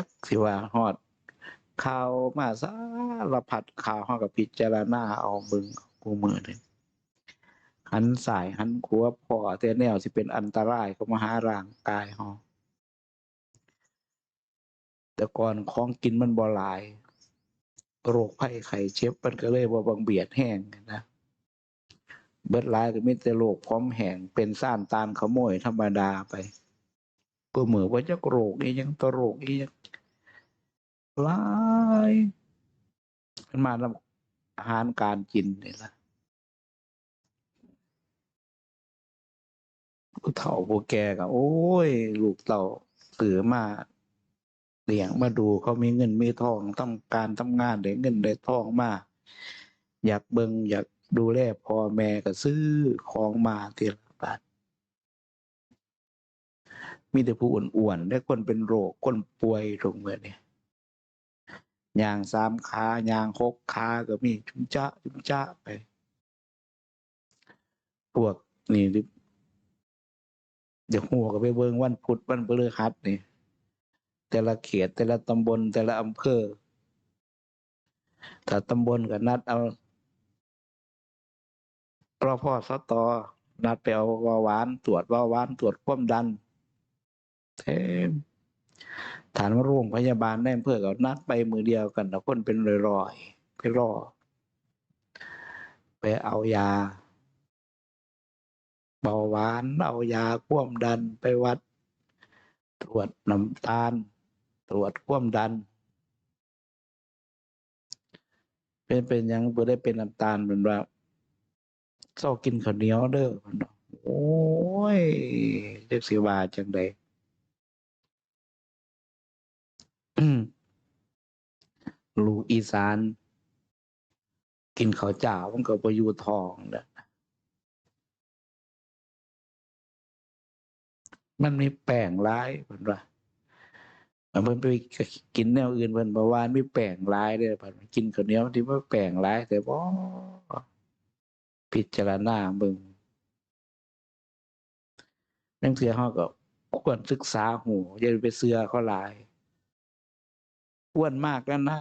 จักสิว่าฮอดข่าวมาสารพัดข่าวเฮาก็พิจารณาเอาเบิ่งกูมือนี่หันสายหันขัวพอแต่แนวสิเป็นอันตรายก็มาหาร่างกายฮาแต่ก่อนของกินมันบ่หลาย โรคภัยไข้เจ็บมันก็เลยบ่บังเบียดแห้งนะเบิดหลายก็มีแต่โรคพร้อมแห้งเป็นซ่านตานขโมยธรรมดาไปเพื่อเหมือว่าจักโรคอียังตโรคอียัง หลายมันมานํอาหารการกินนี่ละผู้เฒ่าผู้แก่ก็โอ้ย ลูกเต่าตื่อมาเลี้ยงมาดูเขามีเงินมีทองต้องการทำงานได้เงินได้ทองมา อยากเบิงอยากดูแลพ่อแม่ก็ซื้อของมาทีละบาทมีแต่ผู้อ้วนๆและคนเป็นโรคคนป่วยตรงเมื่อนี่ย ยางสามขายางหกขาก็มีจุมจ้าจุมจ้าไป พวกนี่เดี๋ยวหัวก็ไปเบิงวันพุธวันพฤหัสนี่ แต่ละเขตแต่ละตำบลแต่ละอำเภอถ้าตำบลก็นัดเอาพรอพ่อสตอนัดไปเอาเบาหวาน ตรวจเบาหวาน ตรวจความดันเทม ฐานว่าโรงพยาบาลได้เพื่อก็นัดไปมือเดียวกันแต่คนเป็นรอยๆไปรอไปเอายา เบาหวาน เอายาควมดันไปวัด ตรวจน้ำตาล ตรวจควมดัน เป็นเป็นยังบ่ได้เป็นน้ำตาลเป็นว่าเศร้ากินข้าวเหนียวเด้อเพิ่นโอ้ยเรียกสิว่าจังได ลูกอีสาน กินข้าวจ้ามันก็บ่อยู่ทองเด้มันมีแป้งหลายเพิ่นว่าเพิ่นไปกินแนวอื่นเพิ่นบ่ว่ามีแป้งหลายเด้อเพิ่นกินข้าวเหนียวที่ว่าแป้งหลาย แต่บ่พิจารณาเบิ่งนังเทื่อเฮาก็ควรศึกษาหูอย่าไปเชื่อเขาหลาย อ้วนมากแล้วนะ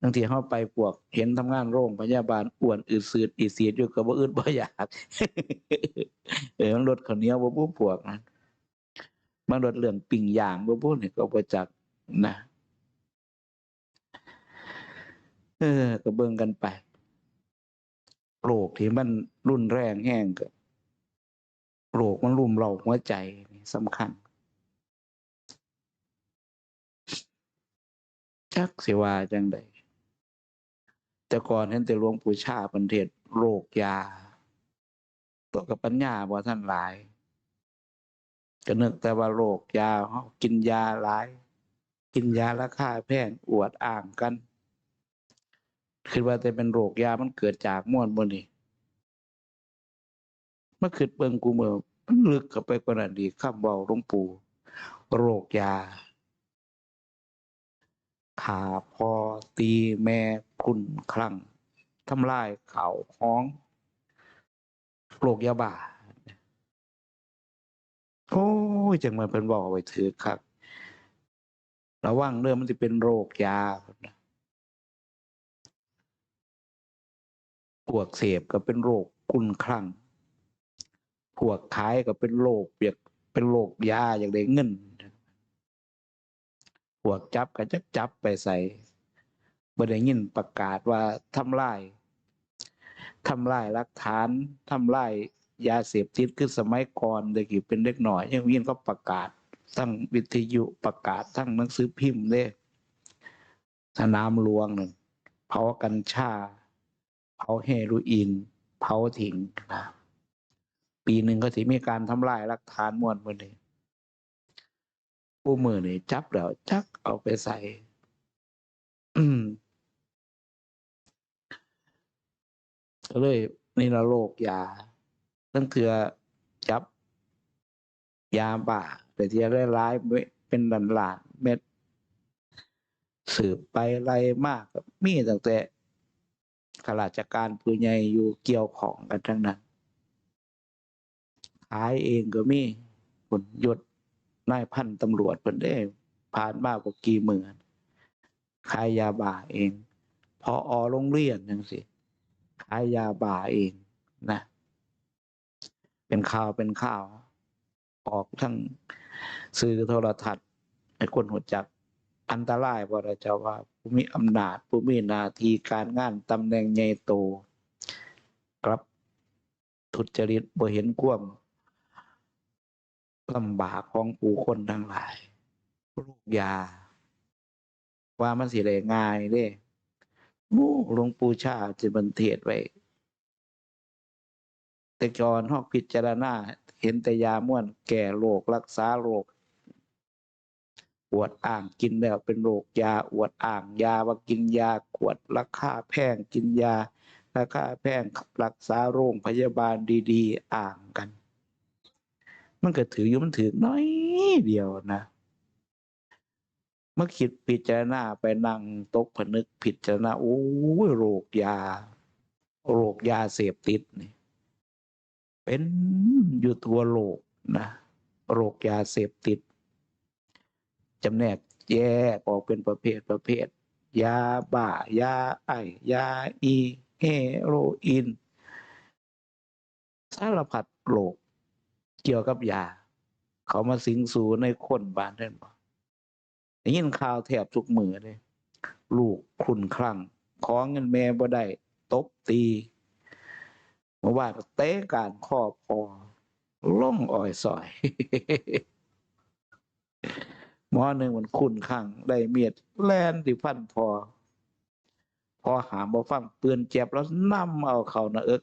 บางทีเฮาไปพวกเห็นทำงานโรงพยาบาลอ้วนอืดสืดอีเสียดอยู่ก็บ่อึดบ่อยากเออมันลดข้าวเหนียวบ่บ่พวกนั้นมันลดเรื่องปิ้งย่างบ่บ่นี่ก็บ่จักนะเออ ก็เบิ่งกันไปโรคที่มันรุนแรงแห้งก็โรคมันรุมเราหัวใจสำคัญ จักสิว่าจังไดแต่ก่อนเห็นแต่หลวงปู่ชาเพิ่นเทศโรคยา ตัวกับปัญญาบ่ทันหลาย ก็นึกแต่ว่าโรคยาเฮากินยาหลาย กินยาราคาแพงอวดอ้างกันคิดว่าแต่เป็นโรคยามันเกิดจากม่วนบ่นี่มาคิดเบิ่งกูเมื่อมันลึกเข้าไปกว่านั้นอีกคำเว้าหลวงปู่โรคยา ขาพอตีแม่คลุ่นคลั่งทำลายข่าวของโรคยาบ้าโอ้ยจังมันเพิ่นบอกไว้ถือคักระวังเด้องมันสิเป็นโรคยาพวกเสพก็เป็นโรคคลุ่นคลั่งพวกขายก็เป็นโรคอยกเป็นโรคยาอย่ากได้เงิน พวกจับก็จักจับไปใส่บ่ได้ยินประกาศว่าทำลายทำลายหลักฐานทำลายยาเสพติดคือสมัยก่อนเด็กเป็นเด็กหน่อย ยังมีก็ประกาศทั้งวิทยุประกาศทั้งหนังสือพิมพ์เด้สนามหลวงหนั่นเผากัญชา เผาเฮโรอีน เผาทิ้งนะปีหนึ่งก็สิมีการทำลายหลักฐานมวลหมดเลย ผู้มือนี่จับแล้วจักเอาไปใส่ก็เลยนี่ละโรคยาตั้งเถือจับ ยาบ้าแต่ที่ได้ร้ายเป็นหลานหลานเม็ด สืบไปไรมากมีตั้งแต่ข้าราชการผู้ใหญ่อยู่เกี่ยวของกันทั้งนั้น ขายเองก็มีผลยศ นายพันตำรวจเพิ่นได้ผ่านมากกว่ากี่หมื่นขายยาบ้าเองพออโรงเรียนจังสิขายยาบ้าเองนะ เป็นข่าวเป็นข่าว ออกทั้งสื่อโทรทัศน์ให้คนหัวจักอันตรายบ่ล่ะเจ้าว่าผู้มีอำนาจผู้มีนาทีการงานตำแหน่งใหญ่โตกลับทุจริตบ่เห็นความ ลำบากของผู้คนทั้งหลายลูกยา ว่ามันสิได้ง่ายเด้มู่หลวงปู่ชาจะบันเทศไว้ แต่ก่อนฮอกพิจารณา เห็นแต่ยาม่วนแก่โรครักษาโรคอวดอ่างกินแล้วเป็นโรคยาอวดอ่างยาว่ากินยาขวดราคาแพงกินยาราคาแพงรักษาโรงพยาบาลดี ๆ อ่างกัน มันก็ถืออยู่มันถือน้อยเดียวนะเมื่อคิดพิจารณาไปนั่งตกผนึกพิจารณาโอ้ยโรคยา โรคยาเสพติดนี่เป็นอยู่ทั่วโลกนะโรคยาเสพติดจำแนกแยกออกเป็นประเภทประเภท ยาบ้ายาไอยาอีเฮโรอีนสารพัดโรค เกี่ยวกับยา เขามาสิงสู่ในคนบ้านท่านบ่ได้ยินข่าวแทบทุกมือเลย ลูกคลุนคลั่งขอเงินแม่บ่ได้ตบตีเมื่อวานเตะการครอบพอล่องอ่อยสอยหมอหนึ่งมันคุ้นข้างได้เมียดแลนที่พันพอ พอหามบ่ฟังปืนเจ็บแล้วนำเอาเขาหน้าเอิก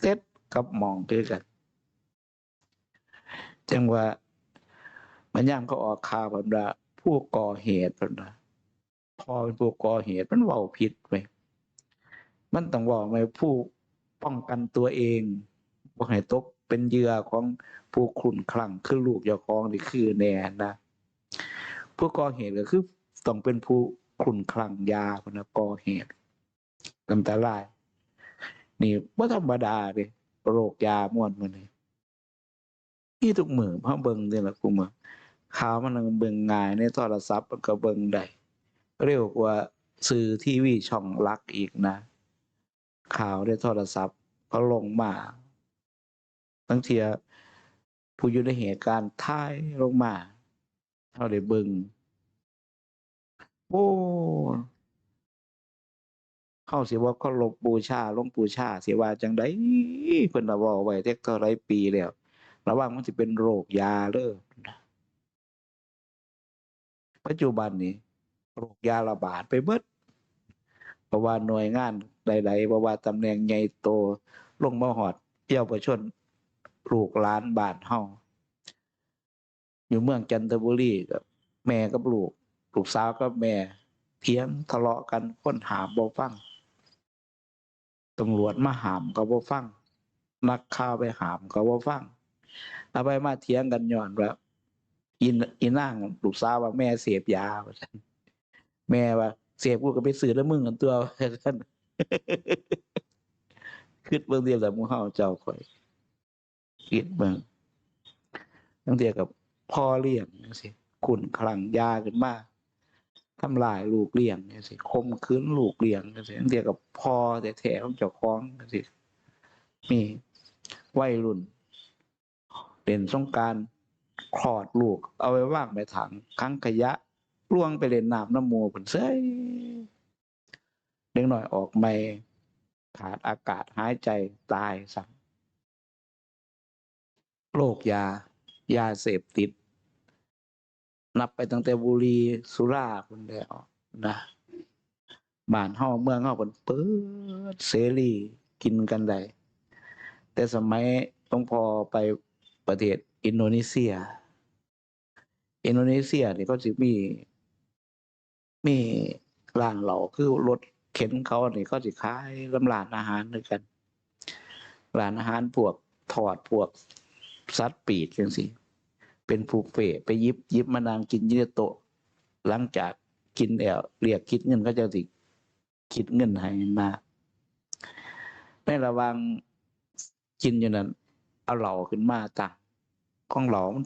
เซ็ตกับมองคือกัน จังว่ามันย่างเขาออกข่าวผมว่าผู้ก่อเหตุผมว่าพอเป็นผู้ก่อเหตุมันเว้าผิดไปมันต้องว่าไหมผู้ป้องกันตัวเองบ่ให้ตกเป็นเหยื่อของผู้คุ่นคลั่งคือลูกเจ้าของนี่คือแน่นะผู้ก่อเหตุก็คือต้องเป็นผู้คุ่นคลั่งยาคนนะก่อเหตุอันตราย นี่บ่ธรรมดาเด้โรคยาม่วนมื้อนี้ นี่ทุกมือพราเบิ่งนี่ยแหละกูมือข่าวมันังเบิงง่ายในโทรศัพท์มันก็เบิงได้เร็วกว่าสื่อทีวีช่องลักอีกนะ ข่าวในโทรศัพท์ก็ลงมาตั้งเทียผู้อยู่ในเหตุการณ์ท้ายลงมาเท่าได้เบิงโอ้เข้าสิว่าเขาลบบูชาลงปูชาสิว่าจังไดเพิ่นน่ะเว้าไว้แต่เท่าไรปีแล้ว ระวังมันสิเป็นโรคยาเด้อปัจจุบันนี้โรคยาระบาดไปเบิดเพราะว่าหน่วยงานใดๆเพราะว่าตำแหน่งใหญ่โตลงมาหอดเยี่ยวประชนลูกหลานบานเฮาอยู่เมืองจันทบุรีกับแม่กับลูกลูกสาวกับแม่เถียงทะเลาะกันคนหาบ่ฟังตำรวจมาหามก็บ่ฟัง นักข่าวไปหามก็บ่ฟัง เอาไปมาเถียงกันย้อนว่าอินอีนางลูกสาวว่าแม่เสพยาแม่ว่าเสพกูก็ไปซื้อแล้วมึงกันตัวว่าซั่นคิดเบิ่งเดียวแต่มูเฮาเจ้าข่อยคิดเบิ่งตั้งแต่กับพ่อเลี้ยงจังซี่ขุนคลังยาขึ้นมาทำลายลูกเลี้ยงจังซี่ข่มขืนลูกเลี้ยงจังซี่ตั้งแต่กับพ่อแท้ๆของเจ้าของจังซี่มีวัยรุ่น เล่นสงการคลอดลูก เอาไว้วางในถังคังขยะล่วงไปเล่นน้ำน้ำมูเพิ่นเซ้ยเด็กหน้อยออกไม่ขาดอากาศหายใจตายซ้ำโรคยา ยาเสพติด นับไปตั้งแต่บุรีสุราคนแล้วนะบ้านเฮาเมืองเฮาเพิ่นเปิดเสรีกินกันได้แต่สมัยหลวงพอไป ประเทศอินโดนีเซีย อินโดนีเซียนี่ก็สิมี มีร้านเหล้าคือรถเข็นเขานี่เขาสิขายลำร้านอาหารด้วยกันร้านอาหารพวกทอดพวกสัตว์ปีกจังซี่เป็นผูกเฟ่ไปยิบยิบมานางกินยืนโตหลังจากกินแล้วเรียกคิดเงินก็จะสิคิดเงินให้มาในระว่างกินอยู่นั้น เอาเหล่าขึ้นมาตั้งของเหล่ามัน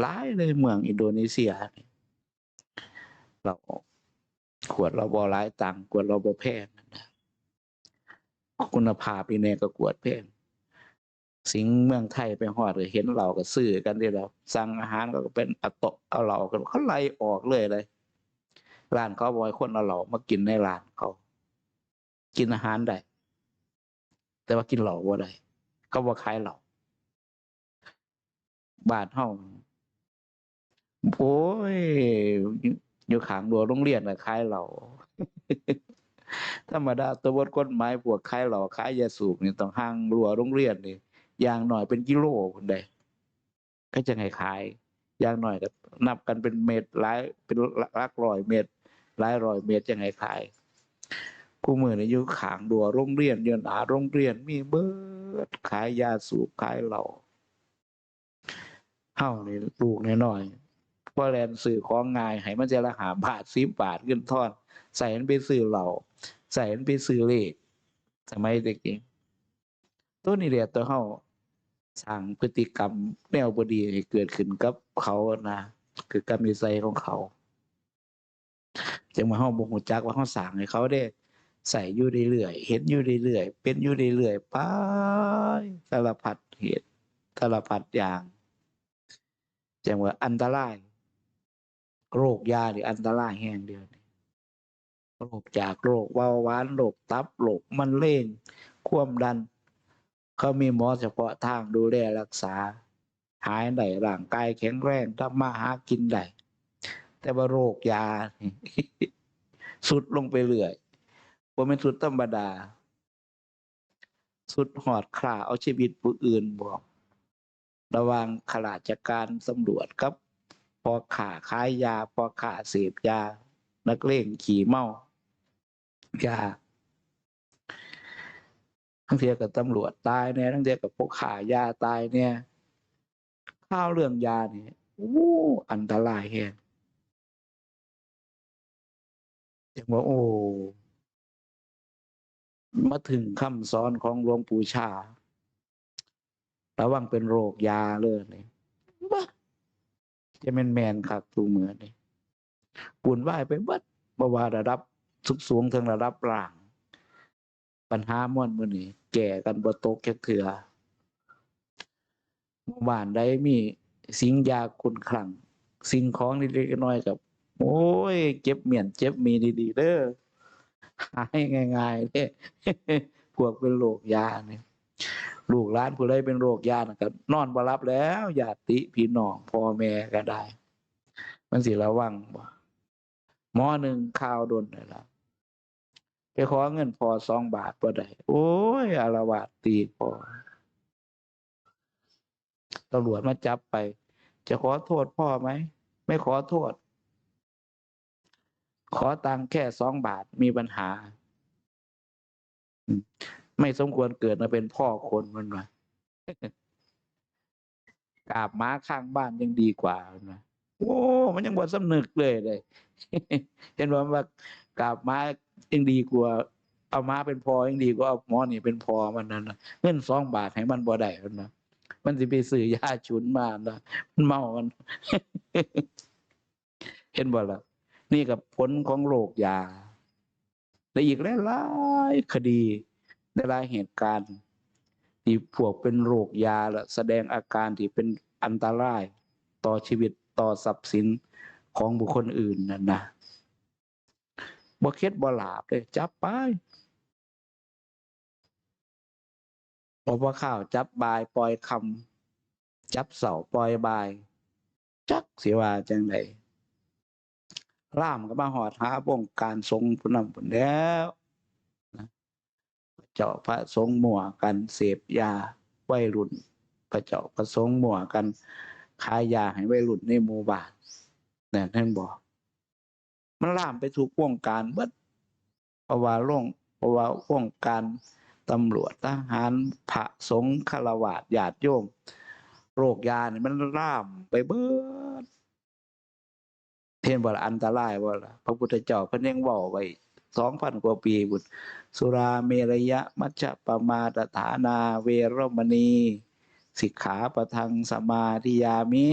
หลายเลยเมืองอินโดนีเซียเราขวดเราบ่หลายตังขวดเราบ่แพงคุณภาพอีเน่ก็กวดแพงสิงเมืองไทยไปฮอดเห็นเราก็ซื้อกันที่เราสั่งอาหารก็เป็นอาโตะเอาเหล่ากันเขาไล่ออกเลยเลยร้านเขาบอยคนเอาเหล่ามากินในร้านเขากินอาหารได้แต่ว่ากินเหล่าบ่ได้เขาบ่ขายเหล่า บ้านเฮาโอ้ยอยู่ข้างรั้วโรงเรียนน่ะขายเหล่าธรรมดาตัวบทกฎหมายพวกขายเหล่าขายยาสูบนี่ต้องห่างรัวโรงเรียนนี่อย่างหน่อยเป็นกิโลคนใดก็จะให้ขายอย่างหน่อยก็นับกันเป็นเมตรหลายเป็นหลักร้อยเมตรหลายร้อยเมตรจะให้ขายกูมือนี่อยู่ข้างรั้วโรงเรียนยู่หน้าโรงเรียนมีเบิดขายยาสูบขายเหล้า เฮานี่ลูกน้อยๆพอแลนซื้อของง่ายให้มันจะละหาบาท10บบาทเงินทอนใส่มันไปซื้อเหล้าใส่มันไปซื้อเลขสมัยเด็กๆตัวนี้แหละตัวเฮาสร้างพฤติกรรมแนวบดีให้เกิดขึ้นกับเขานะคือกรรมนิสัยของเขาจังมาเฮาบ่ฮู้จักว่าเฮาสร้างให้เขาได้ใส่อยู่เรื่อยๆเห็นอยู่เรื่อยๆเป็นอยู่เรื่อยๆไปสารพัดเหตุสารพัดอย่าง แจังว่าอันตราย โรคยานี่อันตรายแห่งเดียวนี่โรคจากโรคเบาหวานโรคตับโรคมันเร่งความดัน เขามีหมอเฉพาะทางดูแลรักษา หายได้ร่างกายแข็งแรงทำมาหากินได้แต่ว่าโรคยา สุดลงไปเรื่อยบ่เป็นสุดธรรมดา สุดหอดข่าเอาชีวิตผู้อื่นบอก ระหวังข้าราชการตำรวจกับ พอขาขายยา พอขาเสพยา นักเลงขี่เมายาทั้งเทียกับตำรวจตายเนี่ยทั้งเทียกับพวกขายาตายเนี่ย ข้าวเรื่องยาเนี่ยโอ้อันตรายแฮงอย่างว่าโอ้ มาถึงคำสอนของหลวงปู่ชา ระวังเป็นโรคยาเลยนี่บ้าจะแมนแมนๆครับตูเหมือนนี่ปุ่นไหวายไปเบัดบว่าระดับสุกสูงถึงระดับล่าง ปัญหาม่วนมือนี้แก่กันบ่ตกแค่เถื่อหมู่บ้านใดมีสิ่งยาคุณคลังสิ่งของเล็กๆน้อยๆกับ โอ้ย เจ็บเมียนเจ็บมีดีๆเด้อหายง่ายๆเด้พวกเป็นโรคยาเนี่ย ลูกหลานผู้ใดเป็นโรคยานะก็นอนบ่รับแล้วญาติพี่น้องพ่อแม่ก็ได้ มันสิระวังบ่หมอหนึ่งข่าวโดนเลยละไปขอเงินพอสองบาทบ่ได้โอ้ยอารวาสตีพอตำรวจมาจับไป จะขอโทษพ่อไหม ไม่ขอโทษ ขอตังค์แค่สองบาทมีปัญหา ไม่สมควรเกิดมาเป็นพ่อคนมันวะกาบม้าข้างบ้านยังดีกว่ามันะโอ้ มันยังบ่สำนึกเลยเลยเห็นว่าว่ากาบม้ายังดีกว่าเอาม้าเป็นพอยังดีกว่าเอาหมอนี่เป็นพอมันนั่นนะเงินสองบาทให้มันบ่ได้มันนะมันสิไปซื้อยาฉุนมานะมันเมามัน เห็นบ่ละนี่กับผลของโรคยาและอีกหลายๆคดี หลายเหตุการณ์ที่พวกเป็นโรคยาและแสดงอาการที่เป็นอันตรายต่อชีวิตต่อทรัพย์สินของบุคคลอื่นนั่นนะบ่เคล็ดบ่หลาบเลยจับไปบอกว่าข้าวจับบายปล่อยคำจับเสาปล่อยบาย จักสิว่าจังไดล่ามก็มาหอดหาบงการทรงผู้นำผลแล้ว เจ้าพระสงฆ์มั่วกันเสพยาวัยรุ่น พระเจ้าพระสงฆ์มั่วกันขายยาให้วัยรุ่นในหมู่บ้านนี่ท่านบอก มันล่ามไปถูกวงการเบิดเพราะว่าล่วงเพราะว่าวงการตำรวจทหารพระสงฆ์ฆราวาสญาติโยม โรคยาเนี่ยมันล่ามไปเบิดเห็นบ่ละอันตรายบ่ละพระพุทธเจ้าเพิ่นยังว้าไว้ สองพันกว่าปีบุตรสุราเมรยะมัชฌะปมาตฐานาเวรมณี สิกขาประทังสมาธิยามิ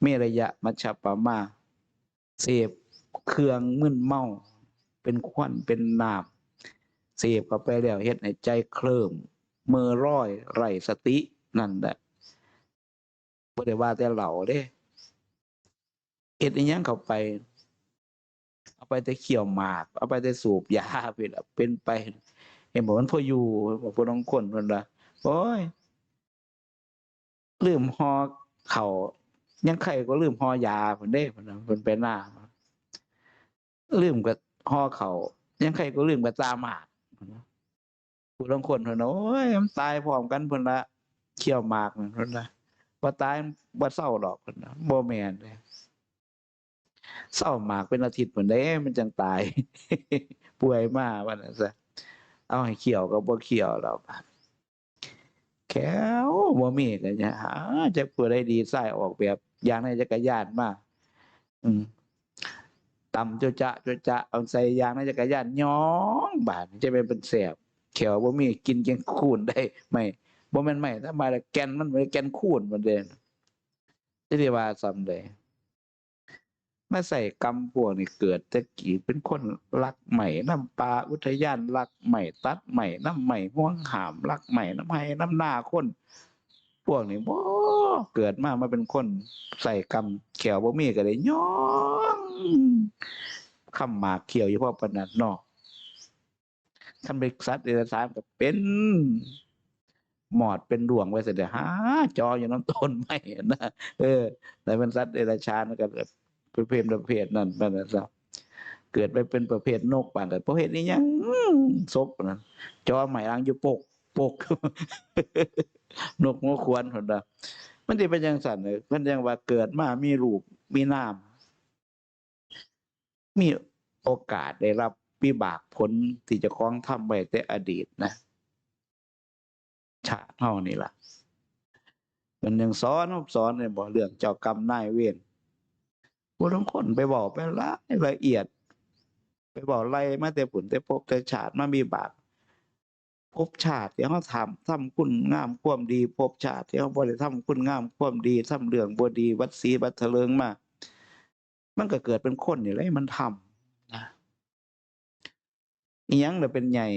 เมรยะมัชฌปปมา เสพเครื่องมึนเมา เป็นควันเป็นน้ำเสพเข้าไปแล้วเฮ็ดให้ใจเคลิมเมื่อร้อยไรสตินั่นแหละบ่ได้ว่าแต่เหล่าเด้เฮ็ดอีหยังเข้าไป ไปแต่เขี่ยวหมาก เอาไปแต่สูบยาไปละเป็นไป เห็นบอกมันพออยู่บอกพอน้องคนเพิ่นว่าโอ้ยลืมหอเขายังใครก็ลืมหอยาเพิ่นเด้เพิ่นน่ะเพิ่นไปหน้าลืมกับหอเขายังใครก็ลืมกับตาหมากเพิ่นว่าผู้ลางคนเพิ่นน่ะโอ้ยมันตายพร้อมกันเพิ่นละเขี่ยวหมากคนเพิ่นละบ่ตายบ่เศร้าดอกเพิ่นน่ะบ่แม่นเด้ เศร้าหมากเป็นอาทิตย์เพิ่นเด้มันจังตาย ป่วยมากว่านั่นซะเอาให้เขียวก็บ่เขียวแล้วบาแขวบ่มีก็จะหาจักผู้ใดดีไส้ออกแบบอย่างในจักรยานมาอืมต่ำโจจะโจจะเอาใส่ยางในจักรยานย้องบาดจะเป็นเป็นแสบแขวบ่มีกินแกงคูนได้ไม่บ่แม่นไม่ถ้ามาแล้วแกนมันเป็นแกนคูนมันเด้จะได้ว่าซ้ำเลย มาใส่กำพวกนี่เกิดตะกี้เป็นคนรักใหม่น้ำปลาอุทยานรักใหม่ตัดใหม่น้ำใหม่ห่วงหามรักใหม่น้ำไห้น้ำหน้าคน พวกนี้บ่เกิดมามาเป็นคนใส่กำเขียวบ่มีก็เลยย้องคำหมากเขียวอยู่เพราะปานนันเนอกท่านเป็นสัตว์เดรัจฉานก็เป็น หมอดเป็นดวงไว้เสร็จหาจออยู่น้ำต้นไม้นะเออแต่เป็นสัตว์เดรัจฉานก็ ประเภทประเภทนั่นนั่นนะเกิดไปเป็นประเภทนกป่านแต่ประเภทนี้ยังซบนั่นจอใหม่อังอยู่ปกปกนกหัวควรคนละมันจะเป็นยังสั่นเลยมันยังว่าเกิดมามีรูปมีนามมีโอกาสได้รับวิบากผลที่จะคล้องทำไว้แต่อดีตนะชาติเฮานี่ล่ะ มันยังสอนสอนเนี่ยบอกเรื่องเจ้ากรรมนายเวร ผู้ทั้งคนไปบอกไปละละเอียด ไปบอกไล่มาแต่ผุนแต่พบแต่ชาติมามีบาปพบชาติที่เขาทำทำคุณงามความดี พบชาติที่เขาบริทำคุณงามความดีทำเรื่องบดี วัดศรีวัดเถลิงมา มันก็เกิดเป็นคนนี่แหละมันทำนะอีหยังเนี่ยเป็นใหญ่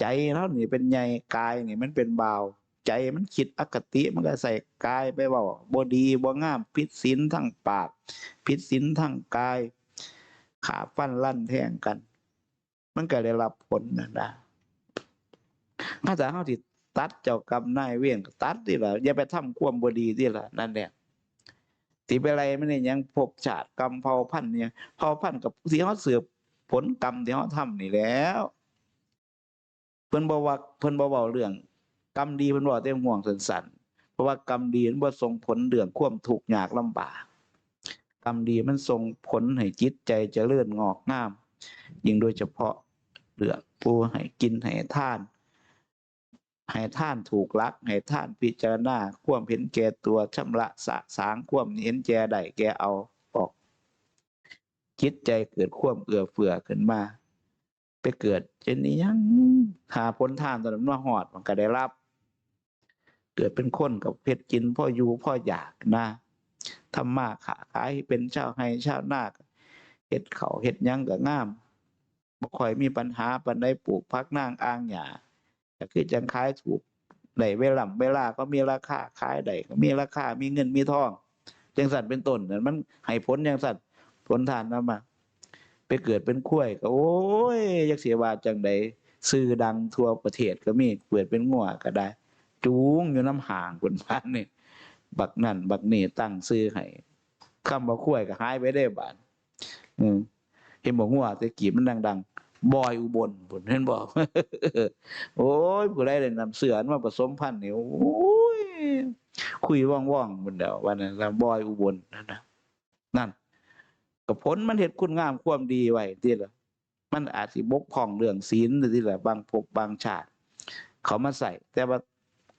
ใจเท่านี่เป็นใหญ่กายนี่มันเป็นเบา ใจมันคิดอคติมันก็ใส่กายไปว่าบดีบ่งามพิษศีลทั้งปากพิษศีลทั้งกาย ขาฟันลั่นแทงกัน มันก็ได้รับผลนะนะถ้าจะเฮาที่ตัดเจ้ากรรมนายเวรก็ตัดที่ละอย่าไปทำความบ่ดีที่ละนั่นแหละที่ไปอะไรไม่ได้ยังพบชาติกรรมเผ่าพันธุ์เนี่ยเผ่าพันธุ์กับที่เขาเสืบผลกรรมที่เขาทำนี่แล้ว เพิ่นบอกว่าเพิ่นบ่เว้าเรื่อง รรมดีเพิ่นบอกแต่ห่วงสันๆเพราะว่ากรรมดีมันบ่ส่งผลเรื่องควมทุกยากลำบาก กรรมดีมันส่งผลให้จิตใจเจริญงอกงาม ยิ่งโดยเฉพาะเรื่องผู้ให้กินให้ท่าน ให้ท่านถูกลัก ให้ท่านพิจารณาควมเห็นแก่ตัวชำระสะสางควมเห็นแก่ใดแก่เอาออก จิตใจเกิดควมเอื้อเฟื้อขึ้นมาไปเกิดเช่นนี้ยังหาผลทานตอนนั้นมาหอดมันก็ได้รับ กิดเป็นคนกับเพชรกินพ่ออยู่พ่ออยากนะทำมาขาขายเป็นชาวไห้ชาวนาเห็ดเขาเห็ดยังก็งามบ่ค่อยมีปัญหาปันได้ปลูกพักนางอ้างหญ้าก็คือจังขายถูกได้เวลาเวลาก็มีราคาขายได้ก็มีราคามีเงินมีทองจังสันเป็นต้นนั่นมันให้ผลจังสันผลทานนำมา ไปเกิดเป็นขั้วก็โอ้ยยักเสียว่าจังใดซื้อดังทั่วประเทศก็มีเปิดเป็นงัวก็ได้ จูงอยู่น้ำห่างคนพันนี่บักนั่นบักนี่ตั้งซื้อให้คำว่าข้วยก็หายไปได้บาดอืมเห็นบอกงัวต่กีบมันดัง ๆ บอยอุบลผลเห็นบอกโอ้ยผู้ใดได้นำเสือมาผสมพันธุ์นี่โอ้ยคุยว่องๆบนเดียววันนั้นบอยอุบลนั่นนะนั่นกับผลมันเห็ดคุณงามความดีไว้ที่ละมันอาจสิบกพร่องเรื่องศีลที่ละบางภพบางชาติ เขามาใส่ แต่ว่า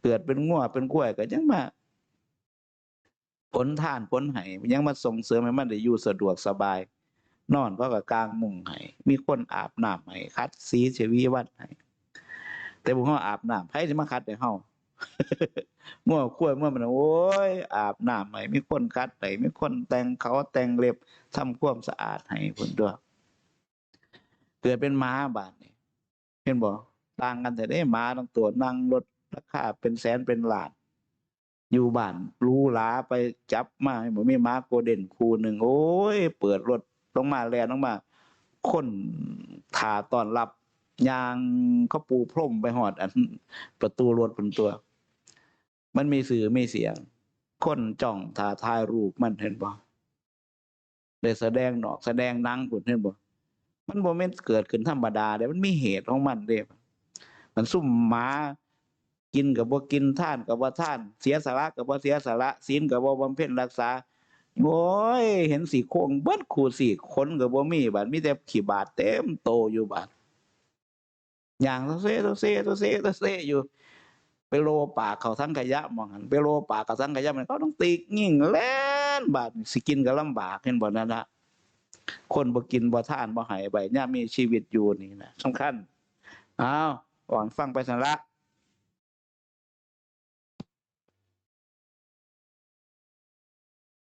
เกิดเป็นงัวเป็นกล้วยก็ยังมาผลทานผลไห้ยังมาส่งเสริมให้มันได้อยู่สะดวกสบาย นอนก็กับกลางมุงให้มีคนอาบน้ำให้คัดสีเชวีวัดให้แต่พวกเขาอาบน้ำไผสิมาคัดให้เฮามั่วขั้วเมื่อมันโอ้ยอาบน้ำใหม่มีคนคัดไหนมีคนแต่งเขาแต่งเล็บทำความสะอาดให้พุ่นด้วยเกิดเป็นม้าบาดนี่เห็นบ่ต่างกันแต่ได้ม้าต้องตัวนั่งรถ ราคาเป็นแสนเป็นล้าน อยู่บ้านรู้หลาไปจับมาให้ผมมีม้าโกเด้นคู่หนึ่งโอ้ย เปิดรถลงมาแลนลงมา คนถาตอนรับยางเขาปูพรมไปหอดอัน ประตูรถเป็นตัว มันมีสื่อมีเสียง คนจ้องถ่าทายรูปมันเห็นบ่ได้แสดงดอกแสดงนังผุนเห็นบ่มันบ่แม่นเกิดขึ้นธรรมดาเด้มันมีเหตุของมันเด้มันซุ่มหมา กินกับบ่กินท่านกับบ่ท่าน เสียสาระกับบ่เสียสาระศีลกับบ่บำเพ็ญรักษาโอ้ยเห็นสีโครงเบิดคู่สี่คนกับบ่มีบาดมีแต่ขี้บาดเต็มโตอยู่บาดอย่างตะเซตะเซตะเซตะเซอยู่ ไปโลปากเขาทั้งขยะมองหันไปโลปากเขาทั้งขยะมันเขาต้องตีงิ่งแล่นบาดสิกินก็ลำบากเห็นบ่นั่นละคนบ่กินบ่ท่านบ่หายไปย่ามมีชีวิตอยู่นี่นะสำคัญอ้าวก่อนฟังไปสันละ